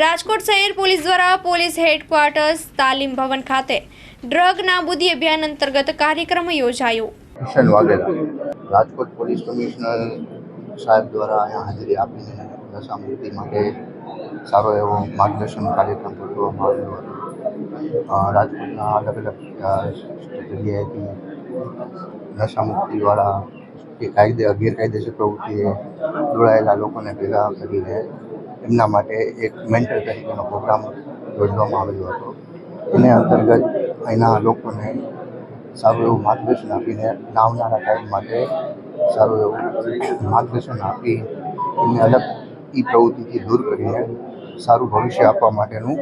રાજકોટ શહેર પોલીસ દ્વારા police headquarters તાલીમ ભવન ખાતે ડ્રગ નાબૂદી અભિયાન અંતર્ગત કાર્યક્રમ યોજાયો. કિશન વાઘેલા. રાજકોટ પોલીસ કમિશનર સાહેબ દ્વારા અહીંયા હાજરી આપીને નશા મુક્તિ માટે સારો એવો માર્ગદર્શન કાર્યક્રમ ગોઠવવામાં આવ્યો હતો. રાજકોટના અલગ અલગ જગ્યાએથી નશા મુક્તિવાળા કે કાયદે, ગેરકાયદેસર પ્રવૃત્તિએ જોડાયેલા લોકોને ભેગા કરીને એમના માટે એક મેન્ટર તરીકેનો પ્રોગ્રામ યોજવામાં આવેલો હતો. એને અંતર્ગત અહીંના લોકોને સારું એવું માર્ગદર્શન આપીને આવનારા ટાઈમ માટે સારું એવું માર્ગદર્શન આપી એમને અલગ એ પ્રવૃત્તિથી દૂર કરીને સારું ભવિષ્ય આપવા માટેનું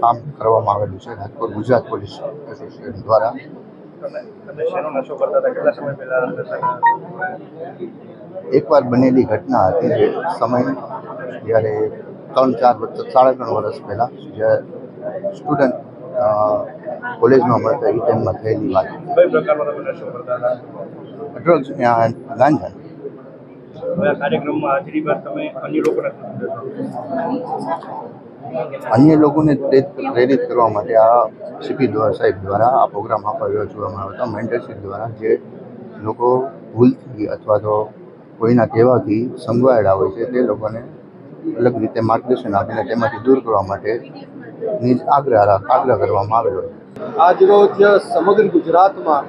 કામ કરવામાં આવેલું છે. રાજકોટ ગુજરાત પોલીસ એસોસિએશન દ્વારા. એકવાર બનેલી ઘટના હતી. જે સમય જ્યારે ત્રણ ચાર વર્ષ સાડા ત્રણ વર્ષ પહેલાં જે સ્ટુડન્ટ કોલેજમાં મળતા એ ટાઈમમાં થયેલી વાત. ડ્રગ્સ ગાંજા કાર્યક્રમમાં હાજરી બાદ તમે અન્ય લોકોને અન્ય લોકોને પ્રેરિત કરવા માટે આ સીપી દ્વારા સાહેબ દ્વારા આ પ્રોગ્રામ આપવા જોવામાં આવ્યો હતો મેન્ટરશીપ દ્વારા જે લોકો ભૂલથી અથવા તો કોઈના કહેવાથી સંગવાયેલા હોય છે તે લોકોને અલગ રીતે માર્ગદર્શન આપીને તેમાંથી દૂર કરવા માટે આગ્રહ આગ્રહ કરવામાં આવેલો આજરોજ સમગ્ર ગુજરાતમાં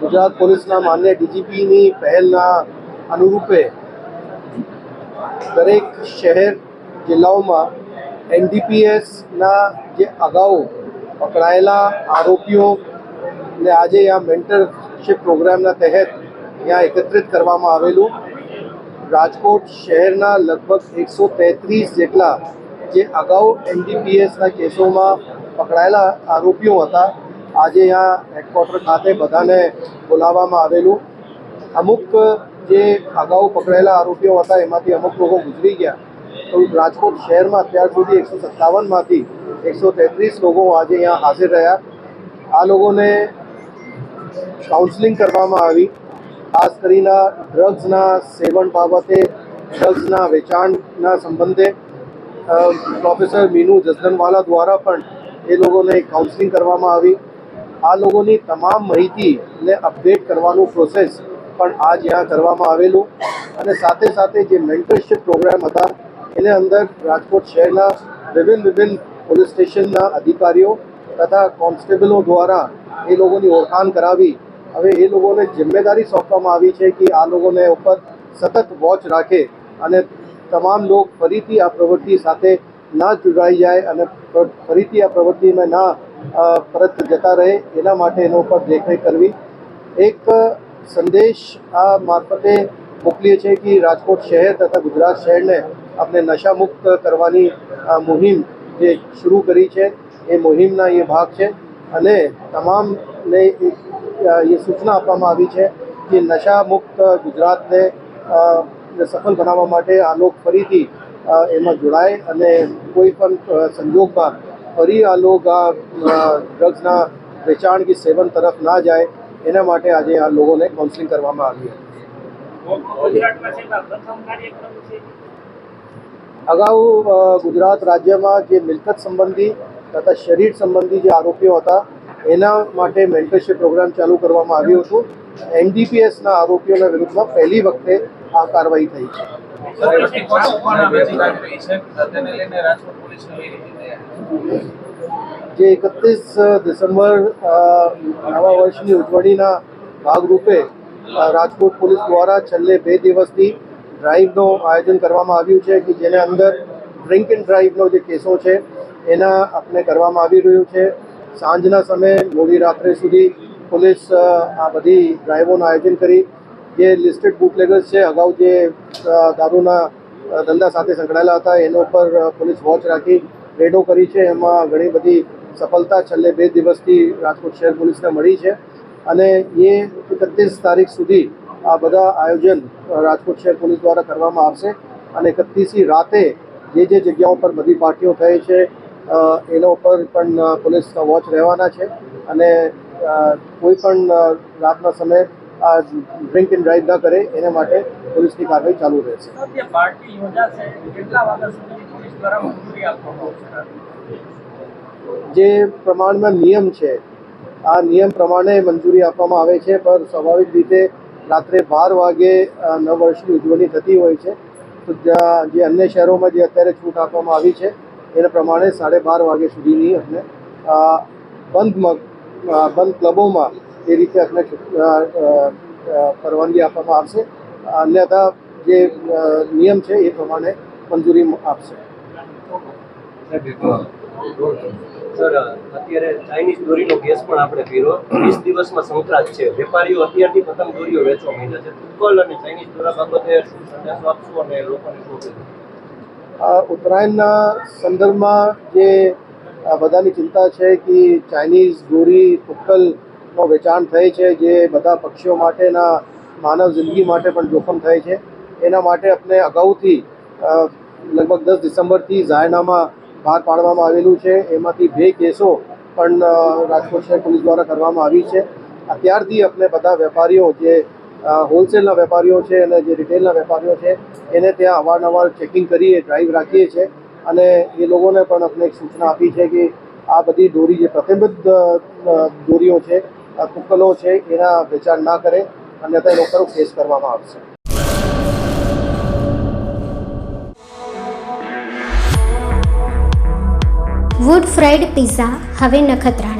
ગુજરાત પોલીસના માન્ય ડીજીપીની પહેલના અનુરૂપે દરેક શહેર જિલ્લાઓમાં એનડીપીએસના જે અગાઉ પકડાયેલા આરોપીઓ ને આજે આ મેન્ટરશિપ પ્રોગ્રામના તહેત ત્યાં એકત્રિત કરવામાં આવેલું. રાજકોટ શહેરના લગભગ એકસો તેત્રીસ જેટલા જે અગાઉ એનડીપીએસના કેસોમાં પકડાયેલા આરોપીઓ હતા, આજે અહીંયા હેડક્વાર્ટર ખાતે બધાને બોલાવવામાં આવેલું. અમુક જે અગાઉ પકડાયેલા આરોપીઓ હતા, એમાંથી અમુક લોકો ગુજરી ગયા. તો રાજકોટ શહેરમાં અત્યાર સુધી એકસો સત્તાવનમાંથી એકસો તેત્રીસ લોકો આજે અહીંયા હાજર રહ્યા. આ લોકોને કાઉન્સલિંગ કરવામાં આવી. ખાસ કરીને ડ્રગ્સના સેવન બાબતે ડ્રગ્સના વેચાણના સંબંધે પ્રોફેસર મીનુ જસદનવાલા દ્વારા પણ એ લોકોને કાઉન્સિલિંગ કરવામાં આવી. આ લોકોની તમામ માહિતીને અપડેટ કરવાનું પ્રોસેસ પણ આ જ્યાં કરવામાં આવેલું. અને સાથે સાથે જે મેન્ટરશીપ પ્રોગ્રામ હતા, એને અંદર રાજકોટ શહેરના વિભિન્ન વિભિન્ન પોલીસ સ્ટેશનના અધિકારીઓ તથા કોન્સ્ટેબલો દ્વારા એ લોકોની ઓળખાણ કરાવી હવે એ લોકોને જિમ્મેદારી સોંપવામાં આવી છે કે આ લોકોને ઉપર સતત વોચ રાખે અને તમામ લોક ફરીથી આ પ્રવૃત્તિ સાથે ના જોડાઈ જાય અને ફરીથી આ પ્રવૃત્તિમાં ના પરત જતા રહે એના માટે એના ઉપર દેખરેખ કરવી. એક સંદેશ આ મારફતે મોકલીએ છીએ કે રાજકોટ શહેર તથા ગુજરાત શહેરને આપણે નશામુક્ત કરવાની મુહિમ જે શરૂ કરી છે, એ મુહિમના એ ભાગ છે અને તમામને એ સૂચના આપવામાં આવી છે કે નશામુક્ત ગુજરાતને અ, સફળ બનાવવા માટે આ લોક ફરીથી એમાં જોડાય અને કોઈ પણ સંજોગમાં ફરી આ લોક આ ડ્રગ્સના વેચાણ કે સેવન તરફ ના જાય એના માટે આજે આ લોકોને કાઉન્સિલિંગ કરવામાં આવી હતી. અગાઉ ગુજરાત રાજ્યમાં જે મિલકત સંબંધી તથા શરીર સંબંધી જે આરોપીઓ હતા એના માટે મેન્ટરશિપ પ્રોગ્રામ ચાલુ કરવામાં આવ્યું હતું. એનડીપીએસના આરોપીઓના વિરુદ્ધમાં પહેલી વખતે આ કાર્યવાહી થઈ છે. જે એકત્રીસ ડિસેમ્બર નવા વર્ષની ઉજવણીના ભાગરૂપે રાજકોટ પોલીસ દ્વારા છેલ્લે બે દિવસથી ડ્રાઈવનું આયોજન કરવામાં આવ્યું છે કે જેને અંદર ડ્રિંક એન્ડ ડ્રાઈવનો જે કેસો છે એના આપણે કરવામાં આવી રહ્યું છે. સાંજના સમયે મોડી રાત્રે સુધી પોલીસ આ બધી ડ્રાઈવોનું આયોજન કરી, જે લિસ્ટેડ બુકલેગર્સ છે, અગાઉ જે દારૂના ધંધા સાથે સંકળાયેલા હતા, એના ઉપર પોલીસ વોચ રાખી, રેડો કરી છે. એમાં ઘણી બધી સફળતા છેલ્લે બે દિવસથી રાજકોટ શહેર પોલીસને મળી છે. અને એ એકત્રીસ તારીખ સુધી આ બધા આયોજન રાજકોટ શહેર પોલીસ દ્વારા કરવામાં આવશે. અને એકત્રીસી રાતે જે જે જગ્યાઓ પર બધી પાર્ટીઓ થઈ છે એના ઉપર પણ પોલીસ પોલીસના વોચ રહેવાના છે અને કોઈ પણ રાતના સમયે આ ડ્રિંક એન્ડ ડ્રાઈવ ન કરે એના માટે પોલીસની કાર્યવાહી ચાલુ રહેશે જે પાર્ટી યોજાશે કેટલા વાગ્યા સુધી પોલીસ દ્વારા મંજૂરી આપવામાં આવશે? જે પ્રમાણમાં નિયમ છે આ નિયમ પ્રમાણે મંજૂરી આપવામાં આવે છે પણ સ્વાભાવિક રીતે રાત્રે બાર વાગે નવ વર્ષની ઉજવણી થતી હોય છે. તો જે અન્ય શહેરોમાં જે અત્યારે છૂટ આપવામાં આવી છે એના પ્રમાણે સાડે બાર વાગ્યા સુધીની અમને બંધમાં બંધ ક્લબોમાં એ રીતે અ, પરવાનગી આપવામાં આવશે. અન્યથા જે નિયમ છે એ પ્રમાણે મંજૂરી આપશે. અત્યારે ચાઇનીઝ દોરીનો ગેસ પણ આપણે પીરો વીસ દિવસમાં સંક્રાંત છે. વેપારીઓ અત્યારથી પતંગ દોરીઓ વેચવા છે. તુક્કલ અને ચાઇનીઝ દોરા બાબતે આપશો અને લોકોને ઉત્તરાયણના સંદર્ભમાં જે બધાની ચિંતા છે કે ચાઇનીઝ ગોરી તુક્કલનો વેચાણ થાય છે, જે બધા પક્ષીઓ માટેના માનવ જિંદગી માટે પણ જોખમ થાય છે. એના માટે આપણે અગાઉથી લગભગ દસ ડિસેમ્બરથી જાહેરનામા બહાર પાડવામાં આવેલું છે. એમાંથી બે કેસો પણ રાજકોટ શહેર પોલીસ દ્વારા કરવામાં આવી છે. અત્યારથી આપણે બધા વેપારીઓ જે હોલસેલના વેપારીઓ છે અને જે રિટેલના વેપારીઓ છે, એને ત્યાં અવારનવાર ચેકિંગ કરીએ ડ્રાઈવ રાખીએ છીએ અને એ લોકોને પણ આપણે એક સૂચના આપી છે કે આ બધી દોરી જે પ્રતિબદ્ધ દોરીઓ છે કુકલો છે, એના વેચાણ ના કરે અન્યથા એ પર કેસ કરવામાં આવશે. વુડ ફ્રાઈડ પિઝા હવે નખત્રાણામાં